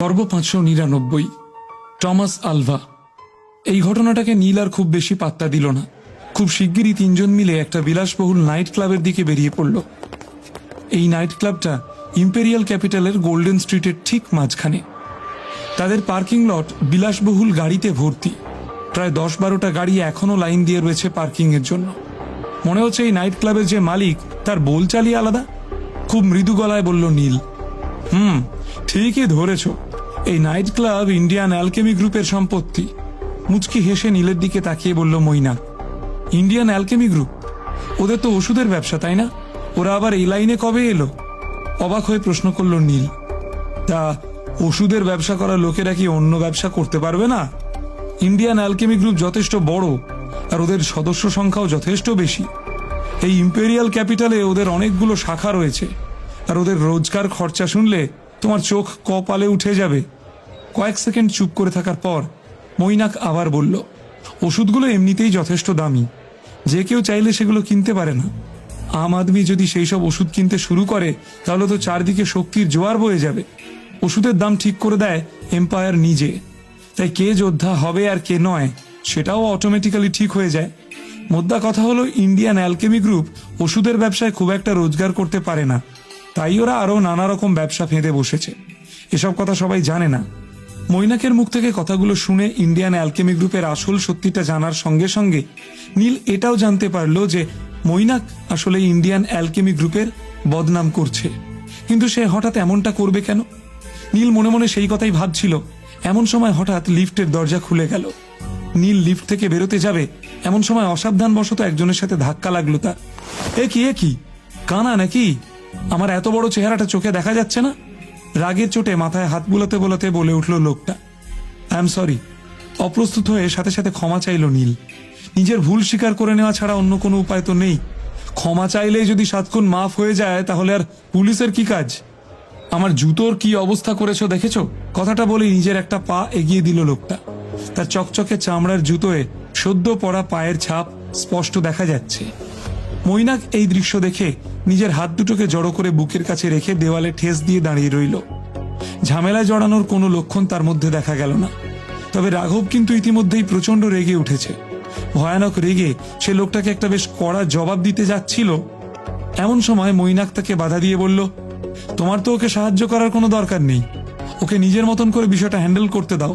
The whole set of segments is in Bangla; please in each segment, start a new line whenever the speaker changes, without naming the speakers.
পর্ব পাঁচশো নিরানব্বই। Thomas Alva. এই ঘটনাটাকে নীল আর খুব বেশি পাত্তা দিল না। খুব শিগগিরই তিনজন মিলে একটা বিলাসবহুল নাইট ক্লাবের দিকে বেরিয়ে পড়ল। এই নাইট ক্লাবটা ইম্পেরিয়াল ক্যাপিটালের গোল্ডেন স্ট্রিটের ঠিক মাঝখানে। তাদের পার্কিং লট বিলাসবহুল গাড়িতে ভর্তি। প্রায় দশ বারোটা গাড়ি এখনও লাইন দিয়ে রয়েছে পার্কিংয়ের জন্য। মনে হচ্ছে এই নাইট ক্লাবের যে মালিক, তার বোলচালই আলাদা? খুব মৃদু গলায় বলল নীল। হুম, ঠিকই ধরেছ। এই নাইট ক্লাব ইন্ডিয়ান অ্যালকেমি গ্রুপের সম্পত্তি। মুচকি হেসে নীলের দিকে তাকিয়ে বলল মৈনা ইন্ডিয়ান অ্যালকেমি গ্রুপ? ওদের তো ওষুধের ব্যবসা, তাই না? ওরা আবার এই লাইনে কবে এলো? অবাক হয়ে প্রশ্ন করল নীল। তা ওষুধের ব্যবসা করা লোকেরা কি অন্য ব্যবসা করতে পারবে না? ইন্ডিয়ান অ্যালকেমি গ্রুপ যথেষ্ট বড়, আর ওদের সদস্য সংখ্যাও যথেষ্ট বেশি। এই ইম্পেরিয়াল ক্যাপিটালে ওদের অনেকগুলো শাখা রয়েছে, আর ওদের রোজগার খরচা শুনলে তোমার চোখ কপালে উঠে যাবে। কয়েক সেকেন্ড চুপ করে থাকার পর মৈনাক আবার বলল, ওষুধগুলো এমনিতেই যথেষ্ট দামি। যে কেউ চাইলে সেগুলো কিনতে পারে না। আম আদমি যদি সেই সব ওষুধ কিনতে শুরু করে, তাহলে তো চারদিকে শক্তির জোয়ার বয়ে যাবে। ওষুধের দাম ঠিক করে দেয় এম্পায়ার নিজে। তাই কে যোদ্ধা হবে আর কে নয়, সেটাও অটোমেটিক্যালি ঠিক হয়ে যায়। মোদ্দা কথা হলো ইন্ডিয়ান অ্যালকেমি গ্রুপ ওষুধের ব্যবসায় খুব একটা রোজগার করতে পারে না। তাই ওরা আরও নানা রকম ব্যবসা ফেঁদে বসেছে। এসব কথা সবাই জানে না। মৈনাকের মুখ থেকে কথাগুলো শুনে ইন্ডিয়ান অ্যালকেমি গ্রুপের আসল সত্যিটা জানার সঙ্গে সঙ্গে নীল এটাও জানতে পারল যে মৈনাক আসলে ইন্ডিয়ান অ্যালকেমি গ্রুপের বদনাম করছে। কিন্তু সে হঠাৎ এমনটা করবে কেন? নীল মনে মনে সেই কথাই ভাবছিল। এমন সময় হঠাৎ লিফটের দরজা খুলে গেল। নীল লিফট থেকে বেরোতে যাবে, এমন সময় অসাবধান অসাবধানবশত একজনের সাথে ধাক্কা লাগল তার। এ কি এ কি? কানা নাকি? আমার এত বড় চেহারাটা চোখে দেখা যাচ্ছে না? রাগের চোটে মাথায় হাত বুলাতে বোলাতে বলে উঠল লোকটা। আই এম সরি অপ্রস্তুত হয়ে সাথে সাথে ক্ষমা চাইল নীল। নিজের ভুল স্বীকার করে নেওয়া ছাড়া অন্য কোনো উপায় তো নেই। ক্ষমা চাইলেই যদি সাতক্ষণ মাফ হয়ে যায়, তাহলে আর পুলিশের কি কাজ? আমার জুতোর কি অবস্থা করেছ দেখেছ? কথাটা বলে নিজের একটা পা এগিয়ে দিল লোকটা। তার চকচকে চামড়ার জুতোয় সদ্য পড়া পায়ের ছাপ স্পষ্ট দেখা যাচ্ছে। মৈনাক এই দৃশ্য দেখে নিজের হাত দুটোকে জড়ো করে বুকের কাছে রেখে দেওয়ালে ঠেস দিয়ে দাঁড়িয়ে রইল। ঝামেলায় জড়ানোর কোনো লক্ষণ তার মধ্যে দেখা গেল না। তবে রাঘব কিন্তু ইতিমধ্যেই প্রচণ্ড রেগে উঠেছে। ভয়ানক রেগে সে লোকটাকে একটা বেশ কড়া জবাব দিতে যাচ্ছিল। এমন সময় মৈনাক তাকে বাধা দিয়ে বলল, তোমার তো ওকে সাহায্য করার কোনো দরকার নেই। ওকে নিজের মতন করে বিষয়টা হ্যান্ডেল করতে দাও।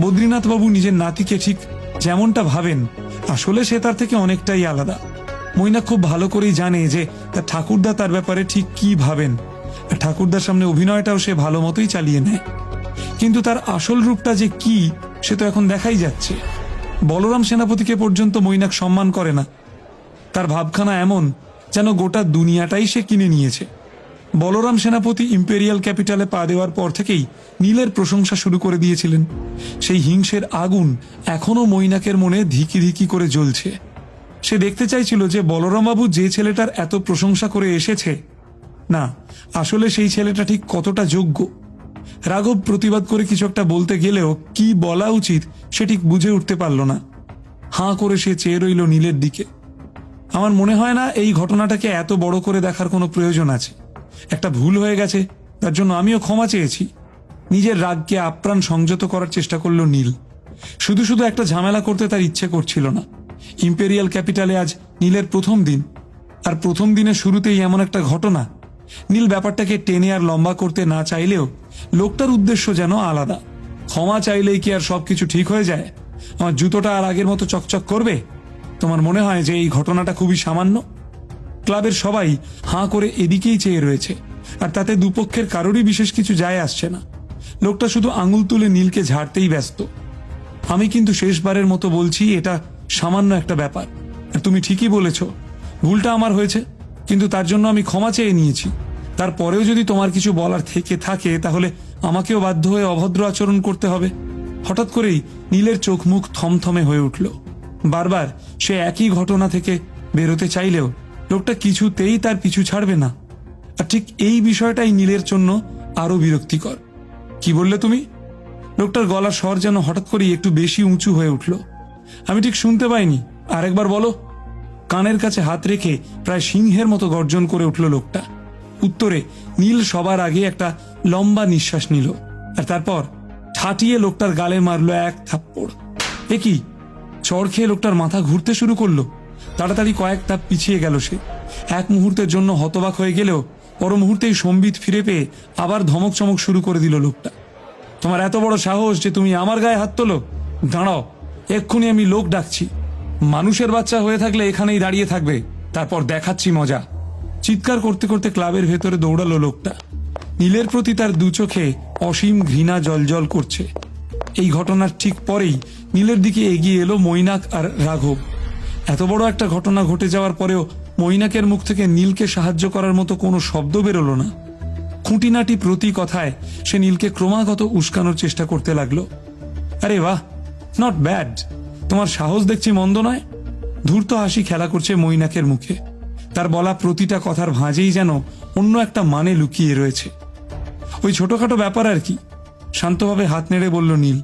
বদ্রীনাথ বাবু নিজের নাতিকে ঠিক যেমনটা ভাবেন, আসলে সে তার থেকে অনেকটাই আলাদা। মৈনাক খুব ভালো করেই জানে যে তার ঠাকুরদা তার ব্যাপারে ঠিক কি ভাবেন। ঠাকুরদার সামনে অভিনয়টাও সে ভালো মতোই চালিয়ে নেয়। কিন্তু তার আসল রূপটা যে কি, সে তো এখন দেখাই যাচ্ছে। বলরাম সেনাপতিকে পর্যন্ত মৈনাক সম্মান করে না। তার ভাবখানা এমন যেন গোটা দুনিয়াটাই সে কিনে নিয়েছে। বলরাম সেনাপতি ইম্পেরিয়াল ক্যাপিটালে পা দেওয়ার পর থেকেই নীলের প্রশংসা শুরু করে দিয়েছিলেন। সেই হিংসের আগুন এখনও মৈনাকের মনে ধিকি ধিকি করে জ্বলছে। সে দেখতে চাইছিল যে বলরামবাবু যে ছেলেটার এত প্রশংসা করে এসেছে। না, আসলে সেই ছেলেটা ঠিক কতটা যোগ্য। রাঘব প্রতিবাদ করে কিছু একটা বলতে গেলেও কি বলা উচিত সে ঠিক বুঝে উঠতে পারল না। হাঁ করে সে চেয়ে রইল নীলের দিকে। আমার মনে হয় না এই ঘটনাটাকে এত বড় করে দেখার কোনো প্রয়োজন আছে। একটা ভুল হয়ে গেছে, তার জন্য আমিও ক্ষমা চেয়েছি। নিজের রাগকে আপ্রাণ সংযত করার চেষ্টা করল নীল। শুধু শুধু একটা ঝামেলা করতে তার ইচ্ছে করছিল না। ইম্পেরিয়াল ক্যাপিটালে আজ নীলের প্রথম দিন। আর প্রথম দিনের শুরুতেই এমন একটা ঘটনা। নীল ব্যাপারটাকে টেনে আর লম্বা করতে না চাইলেও লোকটার উদ্দেশ্য যেন আলাদা। ক্ষমা চাইলেই কি আর সবকিছু ঠিক হয়ে যায়? আমার জুতোটা আর আগের মতো চকচক করবে? তোমার মনে হয় যে এই ঘটনাটা খুবই সামান্য? ক্লাবের সবাই হাঁ করে এদিকেই চেয়ে রয়েছে। আর তাতে দুপক্ষের কারোরই বিশেষ কিছু যায় আসছে না। লোকটা শুধু আঙুল তুলে নীলকে ঝাড়তেই ব্যস্ত। আমি কিন্তু শেষবারের মতো বলছি, এটা সামান্য একটা ব্যাপার। তুমি ঠিকই বলেছ। ভুলটা আমার হয়েছে, কিন্তু তার জন্য আমি ক্ষমা চেয়ে নিয়েছি। তারপরেও যদি তোমার কিছু বলার থেকে থাকে, তাহলে আমাকেও বাধ্য হয়ে অভদ্র আচরণ করতে হবে। হঠাৎ করেই নীলের চোখ মুখ থমথমে হয়ে উঠল। বারবার সে একই ঘটনা থেকে বেরোতে চাইলেও লোকটা কিছুতেই তার পিছু ছাড়বে না। আর ঠিক এই বিষয়টাই নীলের জন্য আরও বিরক্তিকর। কি বললে তুমি? লোকটার গলার স্বর যেন হঠাৎ করেই একটু বেশি উঁচু হয়ে উঠল। আমি ঠিক শুনতে পাইনি। আরেকবার বলো, কানের কাছে হাত রেখে প্রায় সিংহের মতো গর্জন করে উঠল লোকটা। উত্তরে নীল সবার আগে একটা লম্বা নিঃশ্বাস নিল, আর তারপর ঠাটিয়ে লোকটার গালে মারলো এক থাপ্পড়। এ কি? চড় খেয়ে লোকটার মাথা ঘুরতে শুরু করল। তাড়াতাড়ি কয়েক ধাপ পিছিয়ে গেল সে। এক মুহূর্তের জন্য হতবাক হয়ে গেলেও পর মুহূর্তেই সম্বিত ফিরে পেয়ে আবার ধমক চমক শুরু করে দিল লোকটা। তোমার এত বড় সাহস যে তুমি আমার গায়ে হাত তোলো? দাঁড়াও এক্ষুনি আমি লোক ডাকছি। মানুষের বাচ্চা হয়ে থাকলে এখানেই দাঁড়িয়ে থাকবে। তারপর দেখাচ্ছি মজা। চিৎকার করতে করতে ক্লাবের ভেতরে দৌড়ালো লোকটা। নীলের প্রতি তার দু চোখে অসীম ঘৃণা জলজল করছে। এই ঘটনার ঠিক পরেই নীলের দিকে এগিয়ে এলো মৈনাক আর রাঘব। এত বড় একটা ঘটনা ঘটে যাওয়ার পরেও মৈনাকের মুখ থেকে নীলকে সাহায্য করার মতো কোনো শব্দ বেরোলো না। খুঁটিনাটি প্রতি কথায় সে নীলকে ক্রমাগত উস্কানোর চেষ্টা করতে লাগল। আরে বাহ! নট ব্যাড তোমার সাহস দেখছি মন্দ নয়। ধূর্ত হাসি খেলা করছে মৈনাকের মুখে। তার বলা প্রতিটা কথার ভাঁজেই যেন অন্য একটা মানে লুকিয়ে রয়েছে। ওই ছোটখাটো ব্যাপার আর কি। শান্তভাবে হাত নেড়ে বলল নীল।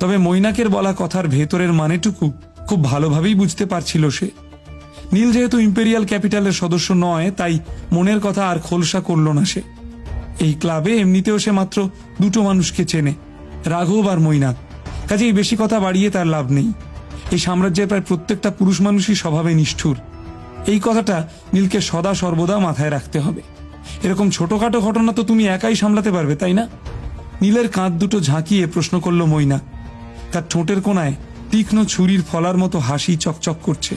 তবে মৈনাকের বলা কথার ভেতরের মানেটুকু খুব ভালোভাবেই বুঝতে পারছিল সে। নীল যেহেতু ইম্পেরিয়াল ক্যাপিটালের সদস্য নয়, তাই মনের কথা আর খোলসা করল না সে। এই ক্লাবে এমনিতেও সে মাত্র দুটো মানুষকে চেনে, রাঘব আর মৈনাক। কাজেই বেশি কথা বাড়িয়ে তার লাভ নেই। এই সাম্রাজ্যের প্রায় প্রত্যেকটা পুরুষ মানুষই স্বভাবে নিষ্ঠুর। এই কথাটা নীলকে সদা সর্বদা মাথায় রাখতে হবে। এরকম ছোটখাটো ঘটনা তো তুমি একাই সামলাতে পারবে, তাই না? নীলের কাঁধ দুটো ঝাঁকিয়ে প্রশ্ন করল মইনা তার ঠোঁটের কোনায় তীক্ষ্ণ ছুরির ফলার মতো হাসি চকচক করছে।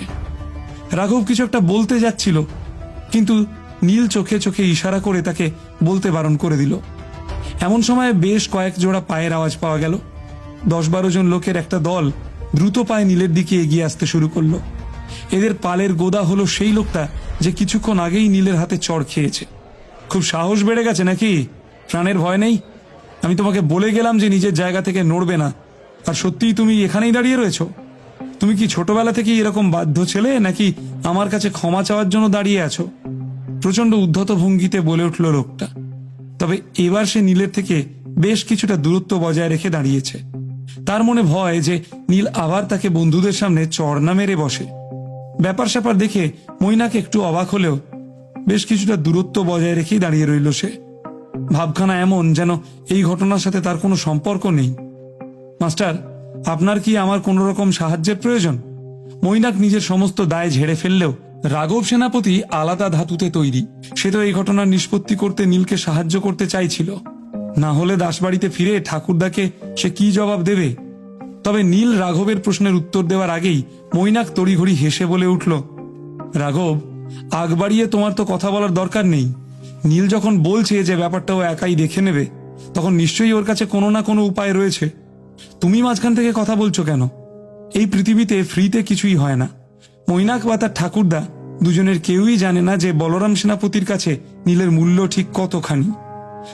রাঘব কিছু একটা বলতে যাচ্ছিল, কিন্তু নীল চোখে চোখে ইশারা করে তাকে বলতে বারণ করে দিল। এমন সময় বেশ কয়েক জোড়া পায়ের আওয়াজ পাওয়া গেল। দশ বারো জন লোকের একটা দল দ্রুত পায়ে নীলের দিকে এগিয়ে আসতে শুরু করল। এদের পালের গোদা হলো সেই লোকটা যে কিছুক্ষণ আগেই নীলের হাতে চড় খেয়েছে। খুব সাহস বেড়ে গেছে নাকি? প্রাণের ভয় নেই? আমি তোমাকে বলে গেলাম যে নিজের জায়গা থেকে নড়বে না। আর সত্যিই তুমি এখানেই দাঁড়িয়ে রয়েছো? তুমি কি ছোটবেলা থেকে এরকম বাধ্য ছেলে নাকি আমার কাছে ক্ষমা চাওয়ার জন্য দাঁড়িয়ে আছো? প্রচণ্ড উদ্ধত ভঙ্গিতে বলে উঠল লোকটা। তবে এবার সে নীলের থেকে বেশ কিছুটা দূরত্ব বজায় রেখে দাঁড়িয়েছে। তার মনে ভয় যে নীল আবার তাকে বন্ধুদের সামনে চড় না মেরে বসে। ব্যাপার স্যাপার দেখে মইনাকে একটু অবাক হলেও বেশ কিছুটা দূরত্ব বজায় রেখেই দাঁড়িয়ে রইল সে। ভাবখানা এমন যেন এই ঘটনার সাথে তার কোনো সম্পর্ক নেই। মাস্টার, আপনার কি আমার কোনো রকম সাহায্যের প্রয়োজন? মৈনাক নিজের সমস্ত দায় ঝেড়ে ফেললেও রাঘব সেনাপতি আলাদা ধাতুতে তৈরি। সে তো এই ঘটনার নিষ্পত্তি করতে নীলকে সাহায্য করতে চাইছিল। না হলে দাসবাড়িতে ফিরে ঠাকুরদাকে সে কি জবাব দেবে? তবে নীল রাঘবের প্রশ্নের উত্তর দেওয়ার আগেই মৈনাক তড়িঘড়ি হেসে বলে উঠল, রাঘব, আগ বাড়িয়ে তোমার তো কথা বলার দরকার নেই। নীল যখন বলছে যে ব্যাপারটা ও একাই দেখে নেবে, তখন নিশ্চয়ই ওর কাছে কোনো না কোনো উপায় রয়েছে। তুমি মাঝখান থেকে কথা বলছো কেন? এই পৃথিবীতে ফ্রিতে কিছুই হয় না। মৈনাক বা তার ঠাকুরদা দুজনের কেউই জানে না যে বলরাম সেনাপতির কাছে নীলের মূল্য ঠিক কতখানি।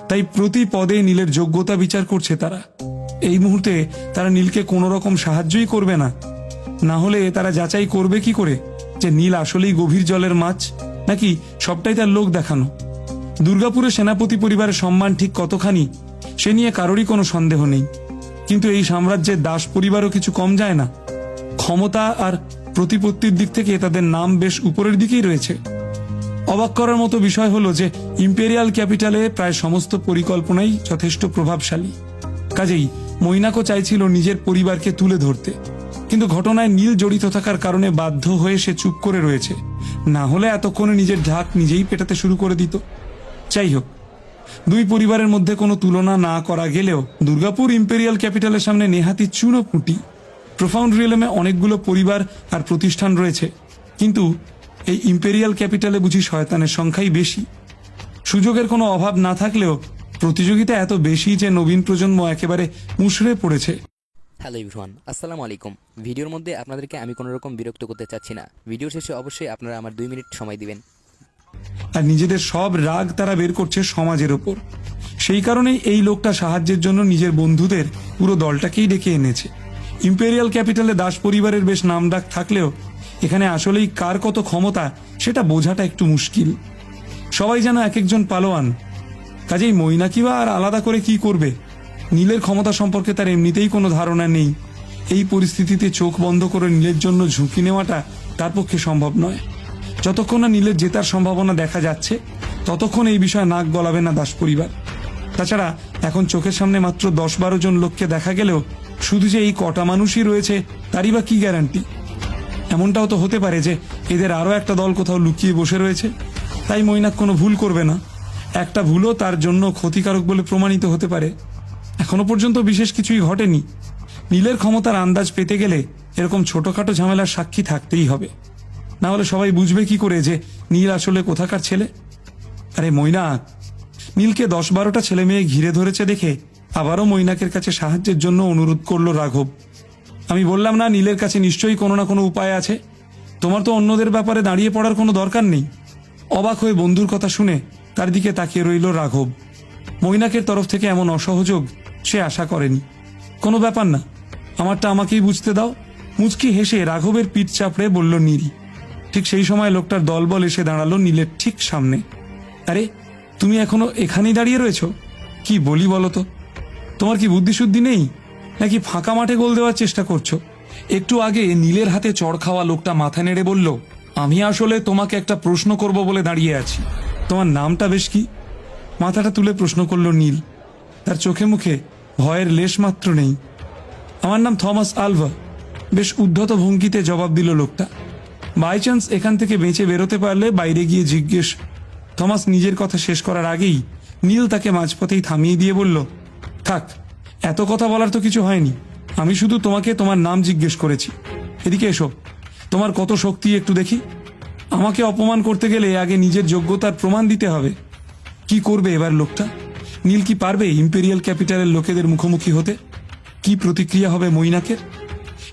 তাই প্রতি পদে নীলের যোগ্যতা বিচার করছে তারা। এই মুহূর্তে তারা নীলকে কোনো রকম সাহায্যই করবে না। না হলে তারা যাচাই করবে কি করে? যে নীল আসলেই গভীর জলের মাছ, নাকি সবটাই তার লোক দেখানো? দুর্গাপুরে সেনাপতি পরিবারের সম্মান ঠিক কতখানি, সে নিয়ে কারোরই কোনো সন্দেহ নেই। কিন্তু এই সাম্রাজ্যের দাস পরিবারও কিছু কম যায় না। ক্ষমতা আর প্রতিপত্তির দিক থেকে তাদের নাম বেশ উপরের দিকেই রয়েছে। অবাক করার মতো বিষয় হলো যে ইম্পেরিয়াল ক্যাপিটালে প্রায় সমস্ত পরিকল্পনাই যথেষ্ট প্রভাবশালী। কাজেই মৈনাকও চাইছিল নিজের পরিবারকে তুলে ধরতে। কিন্তু ঘটনায় নীল জড়িত থাকার কারণে বাধ্য হয়ে সে চুপ করে রয়েছে। না হলে এতক্ষণে নিজের ঢাক নিজেই পেটাতে শুরু করে দিত। যাই হোক, দুই পরিবারের মধ্যে কোনো তুলনা না করা গেলেও দুর্গাপুর ইম্পেরিয়াল ক্যাপিটালের সামনে নেহাতি চুনো পুঁটি। প্রোফাউন্ড রিয়েলমে অনেকগুলো পরিবার আর প্রতিষ্ঠান রয়েছে। কিন্তু এই ইম্পেরিয়াল ক্যাপিটালে বুঝি শয়তানের সংখ্যাই বেশি। সুযোগের কোনো অভাব না থাকলেও প্রতিযোগিতা এত বেশি যে নবীন প্রজন্ম একেবারে মুশড়ে পড়েছে।
হ্যালো ইভরান আসসালামু আলাইকুম। ভিডিওর মধ্যে আপনাদেরকে আমি কোনো রকম বিরক্ত করতে চাচ্ছি না। ভিডিও শেষে অবশ্যই আপনারা আমার দুই মিনিট সময় দিবেন।
আর নিজেদের সব রাগ তারা বের করছে সমাজের ওপর। সেই কারণেই এই লোকটা সাহায্যের জন্য নিজের বন্ধুদের পুরো দলটাকেই ডেকে এনেছে। ইম্পেরিয়াল ক্যাপিটালে দাস পরিবারের বেশ নামডাক থাকলেও এখানে আসলেই কার কত ক্ষমতা, সেটা বোঝাটা একটু মুশকিল। সবাই যেন এক একজন পালোয়ান। কাজেই মৈনাকি বা আর আলাদা করে কি করবে? নীলের ক্ষমতা সম্পর্কে তার এমনিতেই কোনো ধারণা নেই। এই পরিস্থিতিতে চোখ বন্ধ করে নীলের জন্য ঝুঁকি নেওয়াটা তার পক্ষে সম্ভব নয়। যতক্ষণ না নীলের জেতার সম্ভাবনা দেখা যাচ্ছে, ততক্ষণ এই বিষয়ে নাক গলাবে না দাস পরিবার। তাছাড়া এখন চোখের সামনে মাত্র দশ বারো জন লোককে দেখা গেলেও শুধু যে এই কটা মানুষই রয়েছে, তারই বা কি গ্যারান্টি? এমনটাও তো হতে পারে যে এদের আরও একটা দল কোথাও লুকিয়ে বসে রয়েছে। তাই মৈনাক কোনো ভুল করবে না। একটা ভুলও তার জন্য ক্ষতিকারক বলে প্রমাণিত হতে পারে। এখনও পর্যন্ত বিশেষ কিছুই ঘটেনি। নীলের ক্ষমতার আন্দাজ পেতে গেলে এরকম ছোটখাটো ঝামেলার সাক্ষী থাকতেই হবে। না হলে সবাই বুঝবে কি করে যে নীল আসলে কোথাকার ছেলে। আরে মৈনাক, নীলকে দশ বারোটা ছেলে মেয়ে ঘিরে ধরেছে দেখে আবারও মৈনাকের কাছে সাহায্যের জন্য অনুরোধ করল রাঘব। আমি বললাম, না, নীলের কাছে নিশ্চয়ই কোনো না কোনো উপায় আছে। তোমার তো অন্যদের ব্যাপারে দাঁড়িয়ে পড়ার কোনো দরকার নেই। অবাক হয়ে বন্ধুর কথা শুনে তার দিকে তাকিয়ে রইল রাঘব। মৈনাকের তরফ থেকে এমন অসহযোগ সে আশা করেনি। কোনো ব্যাপার না, আমারটা আমাকেই বুঝতে দাও। মুচকি হেসে রাঘবের পিঠ চাপড়ে বলল নীল ঠিক সেই সময় লোকটার দলবল এসে দাঁড়াল নীলের ঠিক সামনে। আরে, তুমি এখনও এখানেই দাঁড়িয়ে রয়েছ? কি বলি বলো তো? তোমার কি বুদ্ধিশুদ্ধি নেই? নাকি ফাঁকা মাঠে গোল দেওয়ার চেষ্টা করছ? একটু আগে নীলের হাতে চড় খাওয়া লোকটা মাথা নেড়ে বলল, আমি আসলে তোমাকে একটা প্রশ্ন করব বলে দাঁড়িয়ে আছি। তোমার নামটা বেশ কি? মাথাটা তুলে প্রশ্ন করল নীল। তার চোখে মুখে ভয়ের লেশ মাত্র নেই। আমার নাম থমাস আলভা। বেশ উদ্ধত ভঙ্গিতে জবাব দিল লোকটা। বাই চান্স এখান থেকে বেঁচে বেরোতে পারলে বাইরে গিয়ে জিজ্ঞেস। থমাস নিজের কথা শেষ করার আগেই নীল তাকে মাঝপথেই থামিয়ে দিয়ে বলল, থাক এত কথা বলার তো কিছু হয়নি। আমি শুধু তোমাকে তোমার নাম জিজ্ঞেস করেছি। এদিকে এসো। তোমার কত শক্তি একটু দেখি। আমাকে অপমান করতে গেলে আগে নিজের যোগ্যতার প্রমাণ দিতে হবে। কি করবে এবার লোকটা? নীল কি পারবে ইম্পেরিয়াল ক্যাপিটালের লোকেদের মুখোমুখি হতে? কি প্রতিক্রিয়া হবে মৈনাকের?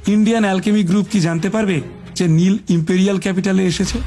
ইন্ডিয়ান অ্যালকেমি গ্রুপ কি জানতে পারবে যে নীল ইম্পেরিয়াল ক্যাপিটালে এসেছে?